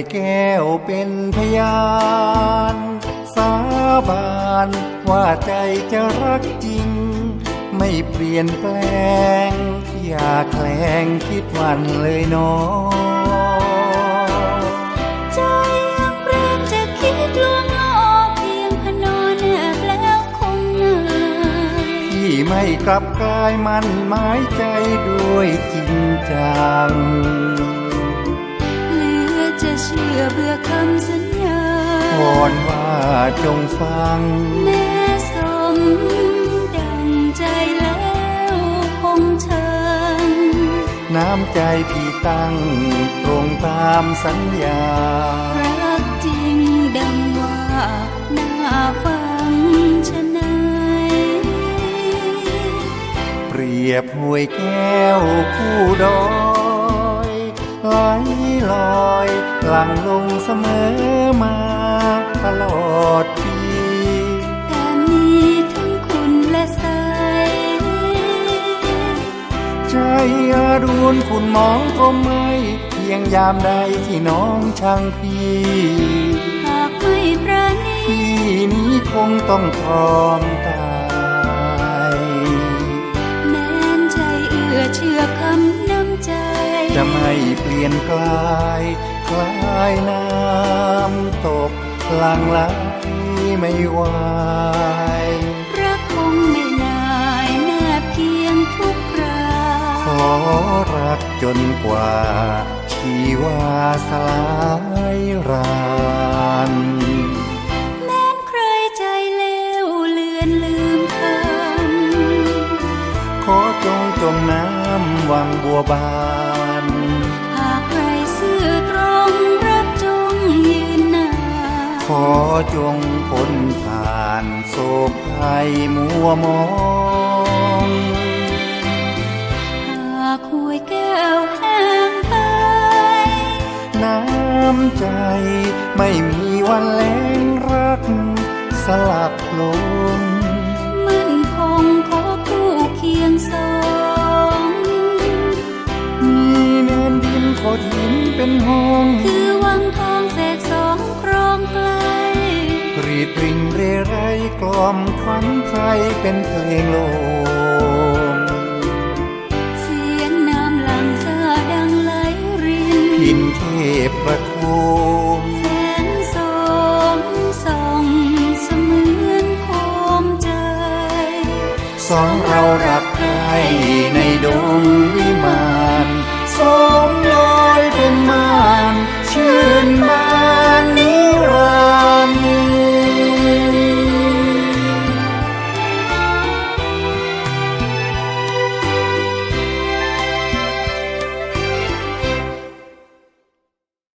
วยแก้วเป็นพยาน สาบานว่าใจจะรักจริง ไม่เปลี่ยนแปลง อย่าแคลงคิดหวันเลยเน้องใจยังเริ่มจะคิดลวงลอกเพียงพนอนแนบแล้วคงเหนื่อยที่ไม่กลับกลายมันหมายใจด้วยจริงจังเหลือจะ เชื่อเบื่อคำสัญญาวอนว่าจงฟัง แม้สมดังใจแล้วคงเชิญน้ำใจพี่ตั้งตรงตามสัญญา รักจริงดังว่าน่าฟังชะไหนเปรียบห้วยแก้วคู่ดอยไหลลอยห ลังลงเสมอมาตลอดปีแต่มีทั้งคุณและใสใจอารุณคุณมองก็ไม่เพียงยามใดที่น้องช่างพี่หากไม่ประณีพี่นี้คงต้องพร้อมตายแม้นใจเอื้อเชื่อคำน้ำใจ จะไม่เปลี่ยนกลายายน้ำตกหลังไหลไม่ไหวรักคงไม่นายแนบเพียงทุกคราขอรักจนกว่าชีวาสลายรานแม้นใครใจเลวเลือนลืมคขอจงจมน้ำวังบัวบาน จงพ้นผ่านโศกภัยมัวมองหากหวยแก้วแห้งหายน้ำใจไม่มีวันแล้งรักสลับลง กล่อมควันใครเป็นเพลงโลมเสียงน้ำหลังซาดังไหลรินพินเทพประทุมแสงสองส่องเสมือนโคมใจ สองเรารักใคร